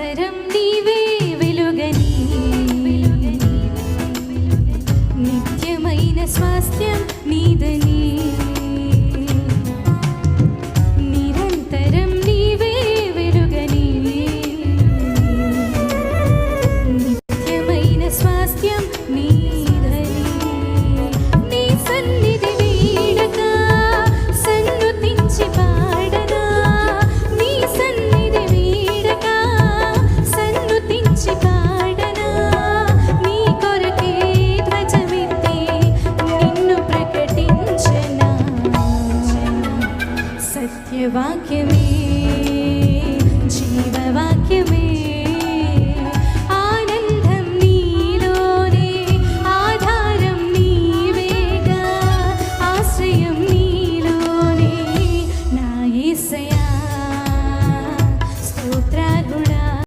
నిరంతరం నీవే వెలుగని నిత్యమైన స్వాస్థ్యం śpiewakiem i